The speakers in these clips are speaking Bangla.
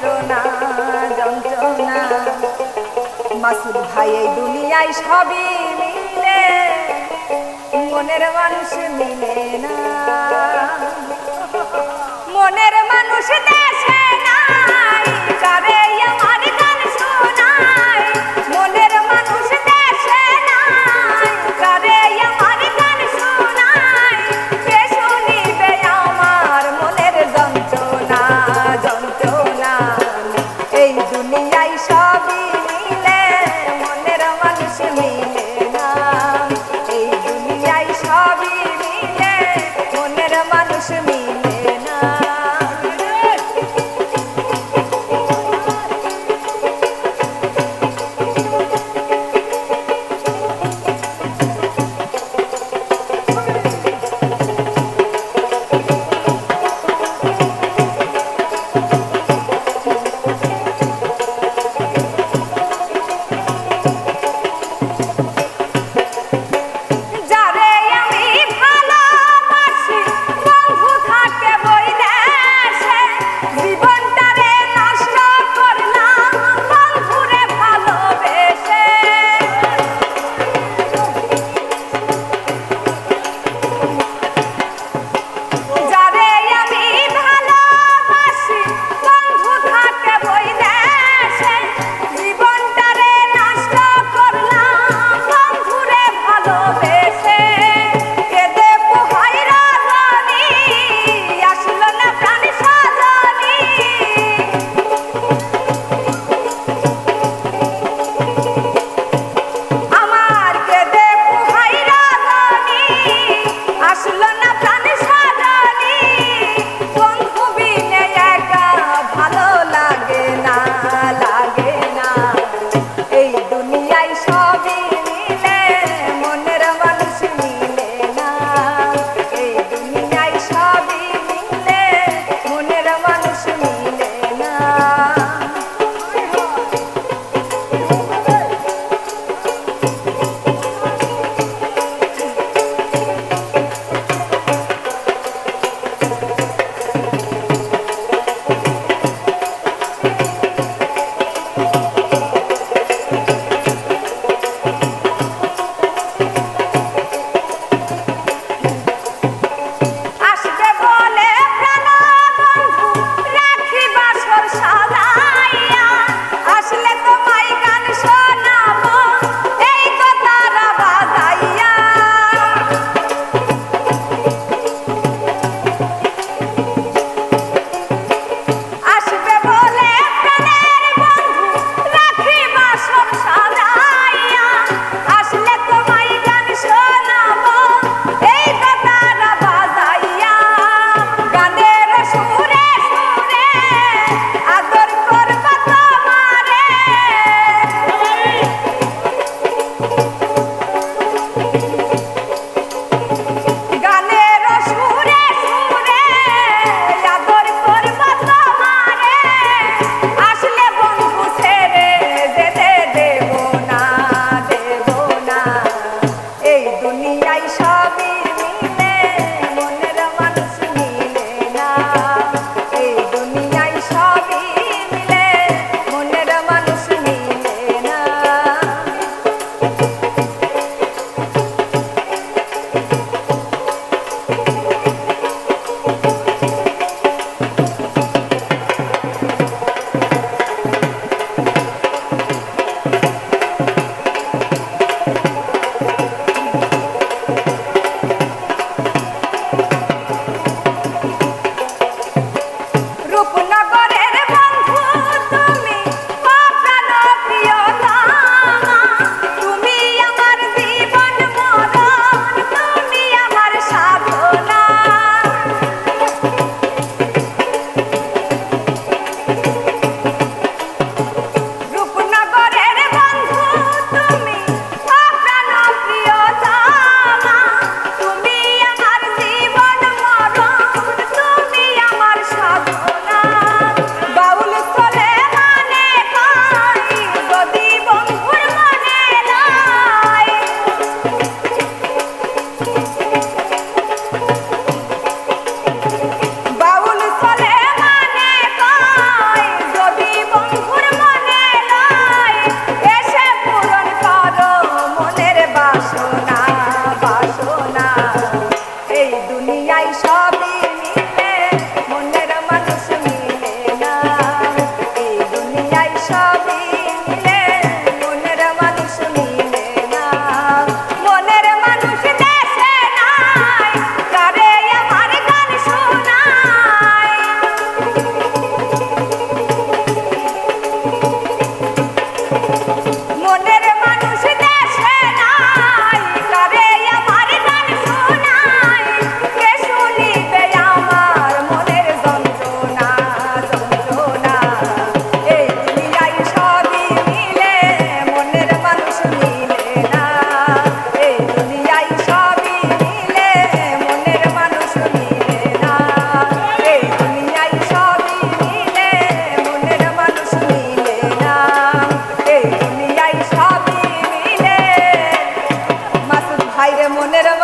যন্ত্রণা যন্ত্রণা। মাসুদ ভাই এই দুনিয়ায় সবই মিলে মনের মানুষ মিলে না। জীবন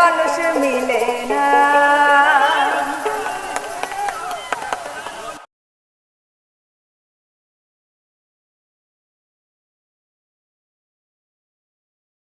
মানুষ মিলে না।